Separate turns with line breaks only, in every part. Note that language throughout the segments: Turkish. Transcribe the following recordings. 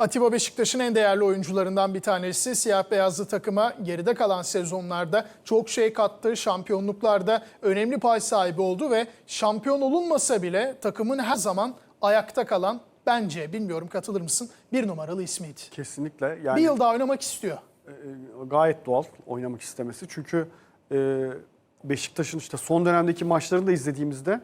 Atiba Beşiktaş'ın en değerli oyuncularından bir tanesi. Siyah beyazlı takıma geride kalan sezonlarda çok şey kattı. Şampiyonluklarda önemli pay sahibi oldu ve şampiyon olunmasa bile takımın her zaman ayakta kalan bence bilmiyorum katılır mısın bir numaralı ismiydi.
Kesinlikle. Yani
Bir yıl daha oynamak istiyor.
e, gayet doğal oynamak istemesi. Çünkü e, Beşiktaş'ın işte son dönemdeki maçlarını da izlediğimizde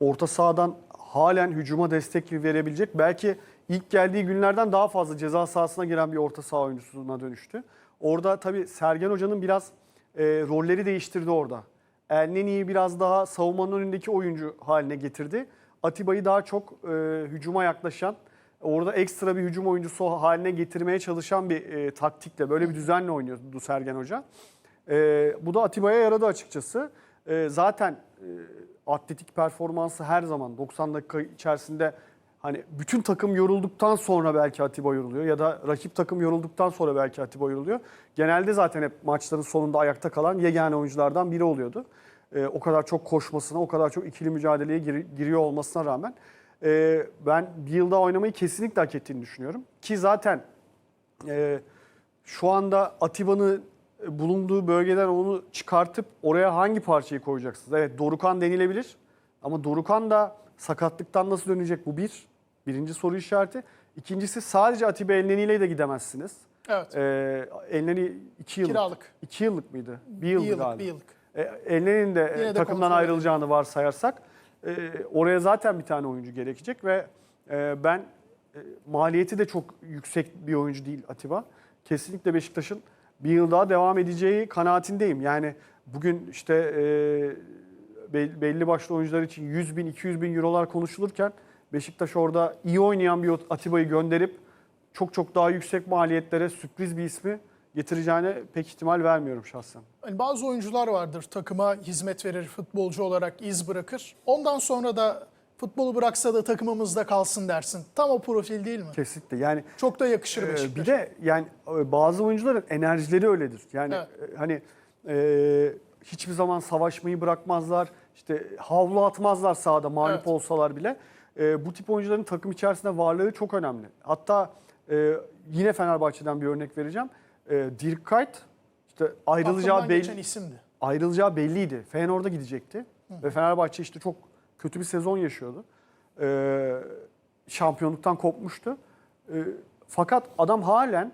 orta sahadan halen hücuma destek verebilecek belki ilk geldiği günlerden daha fazla ceza sahasına giren bir orta saha oyuncusuna dönüştü. Orada tabii Sergen Hoca'nın biraz e, rolleri değiştirdi orada. Elneni'yi biraz daha savunmanın önündeki oyuncu haline getirdi. Atiba'yı daha çok e, hücuma yaklaşan, orada ekstra bir hücum oyuncusu haline getirmeye çalışan bir e, taktikle, böyle bir düzenle oynuyordu Sergen Hoca. E, bu da Atiba'ya yaradı açıkçası. E, zaten e, atletik performansı her zaman 90 dakika içerisinde hani bütün takım yorulduktan sonra belki Atiba yoruluyor ya da rakip takım yorulduktan sonra belki Atiba yoruluyor. Genelde zaten hep maçların sonunda ayakta kalan yegane oyunculardan biri oluyordu. E, o kadar çok koşmasına, o kadar çok ikili mücadeleye gir- giriyor olmasına rağmen e, ben bir yılda oynamayı kesinlikle hak ettiğini düşünüyorum. Ki zaten e, şu anda Atiba'nın bulunduğu bölgeden onu çıkartıp oraya hangi parçayı koyacaksınız? Evet Dorukan denilebilir ama Dorukan da sakatlıktan nasıl dönecek bu bir. Birinci soru işareti. İkincisi sadece Atiba Elneni ile de gidemezsiniz.
Evet.
Ee, Elneni iki yıllık.
Kiralık.
İki yıllık mıydı? Bir
Bir
yıllık
yıllık,
galiba.
bir yıllık.
E, Elneni'nin de
Yine de
takımdan ayrılacağını varsayarsak e, oraya zaten bir tane oyuncu gerekecek ve e, ben e, maliyeti de çok yüksek bir oyuncu değil Atiba. Kesinlikle Beşiktaş'ın bir yıl daha devam edeceği kanaatindeyim. Yani bugün işte e, belli başlı oyuncular için 100 bin 200 bin eurolar konuşulurken Beşiktaş orada iyi oynayan bir Atiba'yı gönderip çok çok daha yüksek maliyetlere sürpriz bir ismi getireceğine pek ihtimal vermiyorum şahsen.
Hani bazı oyuncular vardır takıma hizmet verir, futbolcu olarak iz bırakır. Ondan sonra da futbolu bıraksa da takımımızda kalsın dersin. Tam o profil değil mi?
Kesinlikle. Yani
Çok da yakışır
Ee,
Beşiktaş'a.
bir de yani e, bazı oyuncuların enerjileri öyledir. Yani
Evet.
e, hani e, hiçbir zaman savaşmayı bırakmazlar. İşte havlu atmazlar sahada mağlup
Evet.
olsalar bile. E, bu tip oyuncuların takım içerisinde varlığı çok önemli. Hatta e, yine Fenerbahçe'den bir örnek vereceğim. E, Dirk Kuyt işte ayrılacağı belli
isimdi.
ayrılacağı belliydi. Feyenoord'a gidecekti. Ve Fenerbahçe işte çok kötü bir sezon yaşıyordu. Ee, şampiyonluktan kopmuştu. Ee, fakat adam halen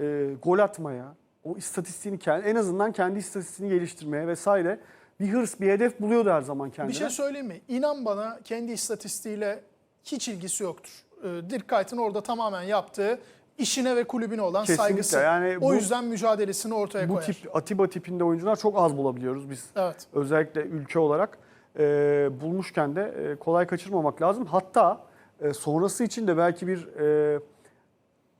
e, gol atmaya, o istatistiğini kendi, en azından kendi istatistiğini geliştirmeye vesaire bir hırs, bir hedef buluyordu her zaman kendine.
Bir şey söyleyeyim mi? İnan bana kendi istatistiğiyle hiç ilgisi yoktur. Ee, Dirk Kuyt'ın orada tamamen yaptığı işine ve kulübüne olan
Kesinlikle.
saygısı.
Yani
o
bu-
yüzden mücadelesini ortaya
bu
koyar.
tip Atiba tipinde oyuncular çok az bulabiliyoruz biz.
Evet.
Özellikle ülke olarak e, bulmuşken de e, kolay kaçırmamak lazım. Hatta e, sonrası için de belki bir e,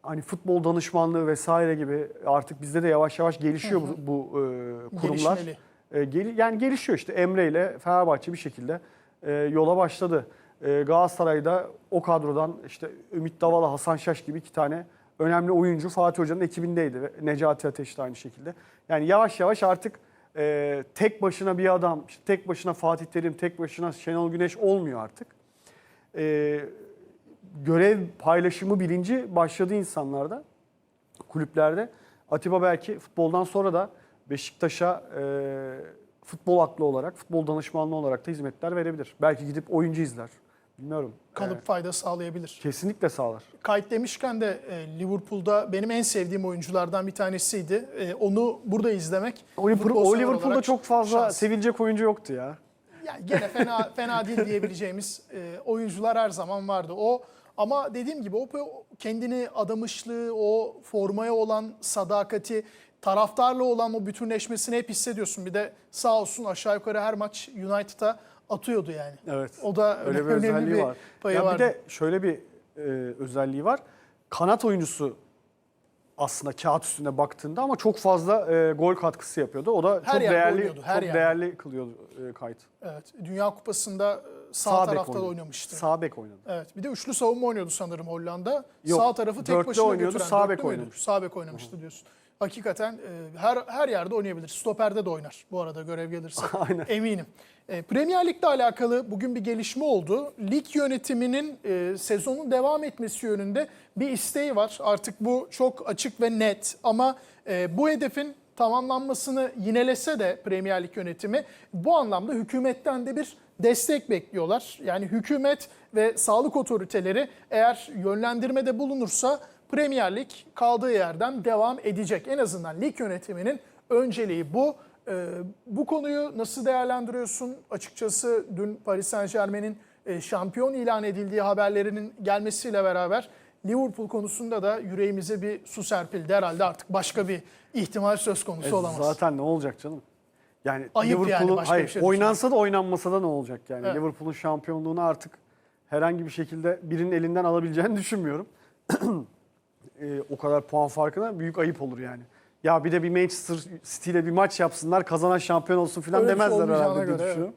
hani futbol danışmanlığı vesaire gibi artık bizde de yavaş yavaş gelişiyor bu, bu e, kurumlar.
Gelişmeli.
E, gel- yani gelişiyor işte Emre ile Fenerbahçe bir şekilde e, yola başladı. E, Galatasaray'da o kadrodan işte Ümit Davala, Hasan Şaş gibi iki tane önemli oyuncu Fatih Hoca'nın ekibindeydi. ve Necati Ateş de aynı şekilde. Yani yavaş yavaş artık e, tek başına bir adam, işte tek başına Fatih Terim, tek başına Şenol Güneş olmuyor artık. E, görev paylaşımı bilinci başladı insanlarda, kulüplerde. Atiba belki futboldan sonra da Beşiktaş'a e, futbol aklı olarak, futbol danışmanlığı olarak da hizmetler verebilir. Belki gidip oyuncu izler. Bilmiyorum.
Kalıp
E,
fayda sağlayabilir.
kesinlikle sağlar.
Kayıt demişken de e, Liverpool'da benim en sevdiğim oyunculardan bir tanesiydi. E, onu burada izlemek.
O Liverpool- o Liverpool'da çok fazla
şans.
sevilecek oyuncu yoktu ya.
Yani gene fena fena değil diyebileceğimiz e, oyuncular her zaman vardı. O ama dediğim gibi o kendini adamışlığı, o formaya olan sadakati, taraftarla olan o bütünleşmesini hep hissediyorsun. Bir de sağ olsun aşağı yukarı her maç United'a atıyordu yani.
Evet.
O da
Öyle bir özelliği
bir
var.
payı
ya
vardı.
bir de şöyle bir e, özelliği var. Kanat oyuncusu aslında kağıt üstünde baktığında ama çok fazla e, gol katkısı yapıyordu. O da
Her
çok değerli
oynuyordu, her
çok
yerde.
değerli kılıyordu e, kayıt.
Evet, Dünya Kupası'nda e, sağ,
Sağ
tarafta da
oynadı.
oynamıştı.
Sağ bek oynadı.
Evet. Bir de üçlü savunma oynuyordu sanırım Hollanda.
Yok,
sağ tarafı tek başına
oynuyordu,
götüren.
sağ bek
müydü?
oynamıştı.
Sağ bek oynamıştı diyorsun. Hakikaten e, her her yerde oynayabilir. Stoperde de oynar bu arada görev gelirse.
Aynen.
Eminim. E, Premier Lig'le alakalı bugün bir gelişme oldu. Lig yönetiminin e, sezonun devam etmesi yönünde bir isteği var. Artık bu çok açık ve net ama e, bu hedefin tamamlanmasını yinelese de Premier Lig yönetimi bu anlamda hükümetten de bir destek bekliyorlar. Yani hükümet ve sağlık otoriteleri eğer yönlendirmede bulunursa Premier Lig kaldığı yerden devam edecek. En azından lig yönetiminin önceliği bu. Ee, bu konuyu nasıl değerlendiriyorsun? Açıkçası dün Paris Saint Germain'in e, şampiyon ilan edildiği haberlerinin gelmesiyle beraber Liverpool konusunda da yüreğimize bir su serpildi. Herhalde artık başka bir ihtimal söz konusu
E,
olamaz.
Zaten ne olacak canım? Yani
Ayıp yani,
Liverpool'un
başka bir
hayır,
şey
oynansa da oynanmasa da ne olacak yani?
Evet.
Liverpool'un şampiyonluğunu artık herhangi bir şekilde birinin elinden alabileceğini düşünmüyorum. E, o kadar puan farkına büyük ayıp olur yani. Ya bir de bir Manchester City ile bir maç yapsınlar, kazanan şampiyon olsun falan
Öyle bir şey
demezler herhalde diye
göre,
düşünüyorum.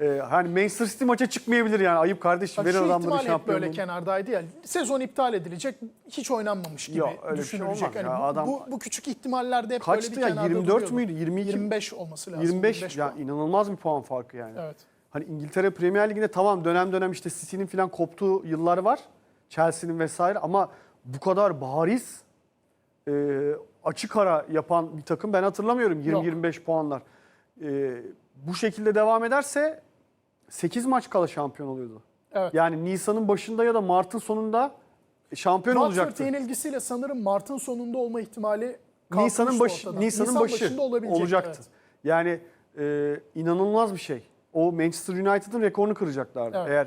E, hani Manchester City maça çıkmayabilir yani. Ayıp kardeşim.
Bak
Verin
şu
adamları
ihtimal hep böyle kenardaydı ya. Sezon iptal edilecek, hiç oynanmamış gibi
Yok, öyle bir şey
düşünülecek.
olmaz
Hani
ya.
bu,
Adam-
bu, bu küçük ihtimallerde hep
Kaçtı
böyle bir
ya?
kenarda
24
duruyordu.
müydü? 22
25 olması lazım.
25 ya
puan.
inanılmaz bir puan farkı yani.
Evet.
Hani İngiltere Premier Ligi'nde tamam dönem dönem işte City'nin falan koptuğu yıllar var. Chelsea'nin vesaire ama bu kadar bariz e, açık ara yapan bir takım ben hatırlamıyorum
Yok.
20-25 puanlar. E, bu şekilde devam ederse 8 maç kala şampiyon oluyordu.
Evet.
Yani Nisan'ın başında ya da Mart'ın sonunda şampiyon
Watford
olacaktı.
yenilgisiyle sanırım Mart'ın sonunda olma ihtimali
Nisan'ın başı. Nisan'ın
Nisan
başı olacaktı.
evet.
Yani e, inanılmaz bir şey. O Manchester United'ın rekorunu kıracaklardı
Evet.
eğer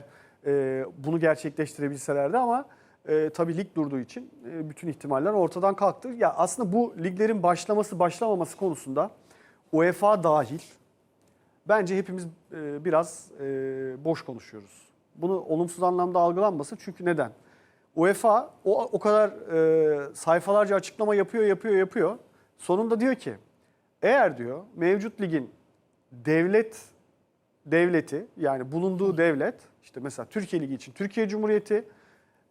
e, bunu gerçekleştirebilselerdi ama e, tabii lig durduğu için e, bütün ihtimaller ortadan kalktı. Ya aslında bu liglerin başlaması başlamaması konusunda UEFA dahil bence hepimiz e, biraz e, boş konuşuyoruz. Bunu olumsuz anlamda algılanmasın çünkü neden? UEFA o, o kadar e, sayfalarca açıklama yapıyor, yapıyor, yapıyor. Sonunda diyor ki eğer diyor mevcut ligin devlet devleti yani bulunduğu devlet işte mesela Türkiye Ligi için Türkiye Cumhuriyeti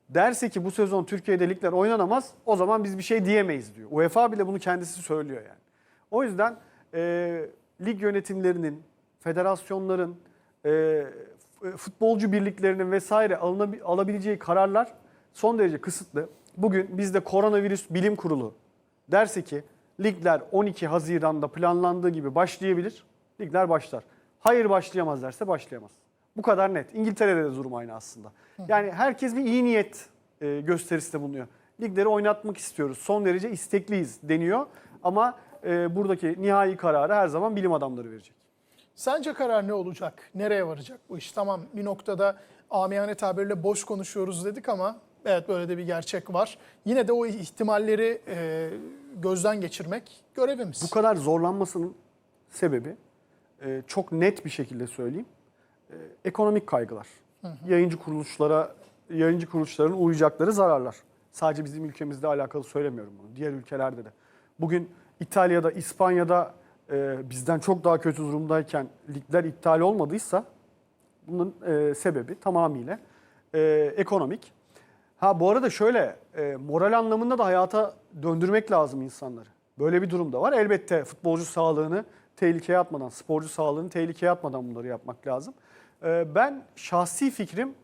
derse ki bu sezon Türkiye'de ligler oynanamaz o zaman biz bir şey diyemeyiz diyor. UEFA bile bunu kendisi söylüyor yani. O yüzden e, lig yönetimlerinin, federasyonların, e, f- futbolcu birliklerinin vesaire alabileceği kararlar son derece kısıtlı. Bugün bizde koronavirüs bilim kurulu derse ki ligler 12 Haziran'da planlandığı gibi başlayabilir. Ligler başlar. Hayır başlayamaz derse başlayamaz. Bu kadar net. İngiltere'de de durum aynı aslında. Yani herkes bir iyi niyet e, gösterisinde bulunuyor. Ligleri oynatmak istiyoruz. Son derece istekliyiz deniyor. Ama e, buradaki nihai kararı her zaman bilim adamları verecek.
Sence karar ne olacak? Nereye varacak bu iş? Tamam bir noktada amiyane tabirle boş konuşuyoruz dedik ama evet böyle de bir gerçek var. Yine de o ihtimalleri e, gözden geçirmek görevimiz.
Bu kadar zorlanmasının sebebi e, çok net bir şekilde söyleyeyim. e, ekonomik kaygılar. Yayıncı kuruluşlara, yayıncı kuruluşların uğrayacakları zararlar. Sadece bizim ülkemizde alakalı söylemiyorum bunu. Diğer ülkelerde de. Bugün İtalya'da, İspanya'da e, bizden çok daha kötü durumdayken ligler iptal olmadıysa bunun e, sebebi tamamıyla e, ekonomik. Ha bu arada şöyle e, moral anlamında da hayata döndürmek lazım insanları. Böyle bir durum da var. Elbette futbolcu sağlığını tehlikeye atmadan, sporcu sağlığını tehlikeye atmadan bunları yapmak lazım. E, ben şahsi fikrim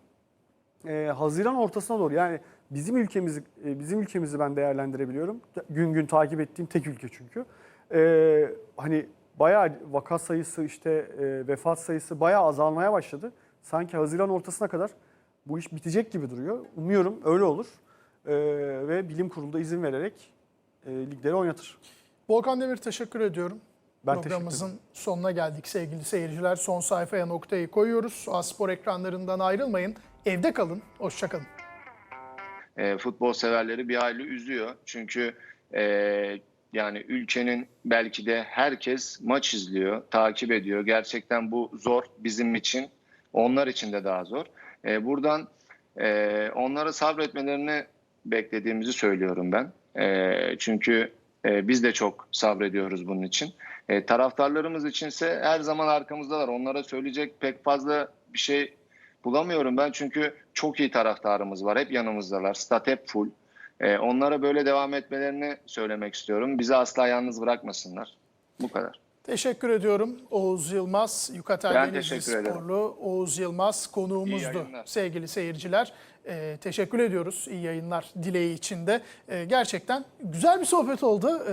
e, Haziran ortasına doğru yani bizim ülkemizi e, bizim ülkemizi ben değerlendirebiliyorum. Gün gün takip ettiğim tek ülke çünkü. E, hani bayağı vaka sayısı işte e, vefat sayısı bayağı azalmaya başladı. Sanki Haziran ortasına kadar bu iş bitecek gibi duruyor. Umuyorum öyle olur. E, ve bilim kurulu da izin vererek e, ligleri oynatır.
Volkan Demir teşekkür ediyorum.
Ben teşekkür
Programımızın sonuna geldik sevgili seyirciler. Son sayfaya noktayı koyuyoruz. Aspor ekranlarından ayrılmayın. Evde kalın. Hoşçakalın.
e, futbol severleri bir hayli üzüyor. Çünkü e, yani ülkenin belki de herkes maç izliyor, takip ediyor. Gerçekten bu zor bizim için, onlar için de daha zor. E, buradan e, onlara sabretmelerini beklediğimizi söylüyorum ben. E, çünkü e, biz de çok sabrediyoruz bunun için. E, taraftarlarımız içinse her zaman arkamızdalar. Onlara söyleyecek pek fazla bir şey bulamıyorum ben çünkü çok iyi taraftarımız var. Hep yanımızdalar. Stat hep full. E, onlara böyle devam etmelerini söylemek istiyorum. Bizi asla yalnız bırakmasınlar. Bu kadar.
Teşekkür ediyorum Oğuz Yılmaz, Yukatel Denizli
teşekkür ederim.
Sporlu Oğuz Yılmaz konuğumuzdu sevgili seyirciler. Ee, teşekkür ediyoruz iyi yayınlar dileği içinde. Ee, gerçekten güzel bir sohbet oldu.